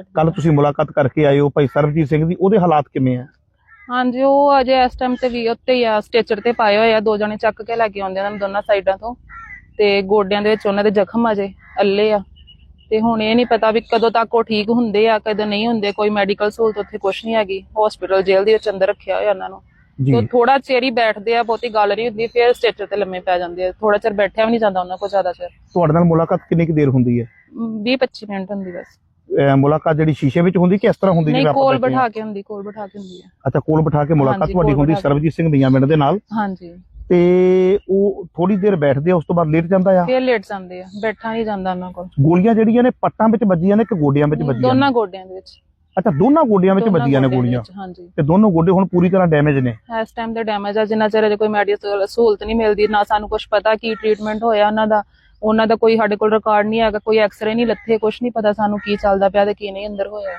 ਕੱਲ ਤੁਸੀਂ ਮੁਲਾਕਾਤ ਕਰਕੇ ਆਏ ਹੋ ਭਾਈ ਸਰਬਜੀਤ ਸਿੰਘ ਦੀ ਉਹਦੇ ਹਾਲਾਤ ਕਿਵੇਂ ਆ? ਹਾਂਜੀ ਉਹ ਅਜੇ ਇਸ ਟਾਈਮ ਤੇ ਵੀ ਉੱਤੇ ਹੀ ਆ ਸਟੇਚਰ ਤੇ ਪਾਏ ਹੋਏ ਆ ਦੋ ਜਣੇ ਚੱਕ ਕੇ ਲੈ ਕੇ ਆਉਂਦੇ ਨੇ ਦੋਨਾਂ ਸਾਈਡਾਂ ਤੋਂ। ਤੇ ਗੋਡਿਆਂ ਦੇ ਵਿੱਚ ਉਹਨਾਂ ਦੇ ਜ਼ਖਮ ਅਜੇ ਅੱਲੇ ਆ। ਤੇ ਹੁਣ ਇਹ ਨਹੀਂ ਪਤਾ ਵੀ ਕਦੋਂ ਤੱਕ ਉਹ ਠੀਕ ਹੁੰਦੇ ਆ ਕਦੋਂ ਨਹੀਂ ਹੁੰਦੇ ਕੋਈ ਮੈਡੀਕਲ ਸਹੂਲਤ ਉੱਥੇ ਕੁਝ ਨਹੀਂ ਹੈਗੀ। ਹਸਪੀਟਲ ਜੇਲ੍ਹ ਦੇ ਵਿੱਚ ਅੰਦਰ ਰੱਖਿਆ ਹੋਇਆ ਉਹਨਾਂ ਨੂੰ। ਜੀ। ਤੇ ਥੋੜਾ ਚਿਰ ਹੀ ਬੈਠਦੇ ਆ ਬਹੁਤੀ ਗੱਲ ਨਹੀਂ ਹੁੰਦੀ ਫਿਰ ਸਟੇਚਰ ਤੇ ਲੰਮੇ ਪੈ ਜਾਂਦੇ ਆ। ਥੋੜਾ ਚਿਰ ਬੈਠਿਆ ਵੀ ਨਹੀਂ ਜਾਂਦਾ ਉਹਨਾਂ ਕੋਲ ਜ਼ਿਆਦਾ ਚਿਰ। ਤੁਹਾਡੇ ਨਾਲ ਮੁਲਾਕਾਤ ਕਿੰਨੀ ਕੁ ਦੇਰ ਹੁੰਦੀ ਹੈ? 20 25 ਮਿੰਟ ਹੁੰਦੀ ਬਸ। ਮੁਲਾਕਾਤ ਜਿਹੜੀ ਸ਼ੀਸ਼ੇ ਵਿੱਚ ਹੁੰਦੀ ਕਿ ਇਸ ਤਰ੍ਹਾਂ ਹੁੰਦੀ ਨਹੀਂ ਜਿਵੇਂ ਆਪਾਂ ਕੋਲ ਬੈਠੇ ਹਾਂ? ਕੇ ਹੁੰਦੀ ਕੋਲ ਬਿਠਾ ਕੇ ਹੁੰਦੀ ਆ ਅੱਛਾ ਕੋਲ ਬਿਠਾ ਕੇ ਮੁਲਾਕਾਤ ਤੁਹਾਡੀ ਹੁੰਦੀ। ਸਰਬਜੀਤ ਸਿੰਘ ਦੀਆਂ ਮਿੰਟ ਦੇ ਨਾਲ? ਹਾਂਜੀ। ਤੇ ਉਹ ਥੋੜੀ ਦੇਰ ਬੈਠਦੇ ਆ ਉਸ ਤੋਂ ਬਾਅਦ ਲੇਟ ਜਾਂਦਾ ਆ? ਫਿਰ ਲੇਟ ਜਾਂਦੇ ਆ ਬੈਠਾ ਨਹੀਂ ਜਾਂਦਾ ਉਹਨਾਂ ਕੋਲ। ਗੋਲੀਆਂ ਜਿਹੜੀਆਂ ਨੇ ਪੱਟਾਂ ਵਿੱਚ ਵੱਜੀਆਂ ਨੇ ਕਿ ਗੋਡਿਆਂ ਵਿੱਚ ਵੱਜੀਆਂ ਦੋਨਾਂ? ਗੋਡਿਆਂ ਦੇ ਵਿੱਚ। ਅੱਛਾ ਦੋਨਾਂ ਗੋਡਿਆਂ ਵਿੱਚ ਵੱਜੀਆਂ ਨੇ ਗੋਲੀਆਂ? ਹਾਂਜੀ। ਤੇ ਦੋਨੋਂ ਗੋਡੇ ਹੁਣ ਪੂਰੀ ਤਰ੍ਹਾਂ ਡੈਮੇਜ ਨੇ? ਇਸ ਟਾਈਮ ਤੇ ਡੈਮੇਜ ਆ ਜਿੰਨਾ ਚਿਰ ਕੋਈ ਮੈਡੀਕਲ ਸਹੂਲਤ ਨਹੀਂ ਮਿਲਦੀ ਨਾ ਸਾਨੂੰ ਕੁਝ ਪਤਾ ਕੀ ਟ੍ਰੀਟਮੈਂਟ ਹੋਇਆ ਉਹਨਾਂ ਦਾ ਉਹਨਾਂ ਦਾ ਕੋਈ ਸਾਡੇ ਕੋਲ ਰਿਕਾਰਡ ਨਹੀਂ ਹੈਗਾ, ਕੋਈ ਐਕਸਰੇ ਨਹੀਂ ਲੱਥੇ ਕੁਝ ਨਹੀਂ ਪਤਾ ਸਾਨੂੰ ਕੀ ਚੱਲਦਾ ਪਿਆ ਤੇ ਕੀ ਨਹੀਂ ਅੰਦਰ ਹੋਇਆ।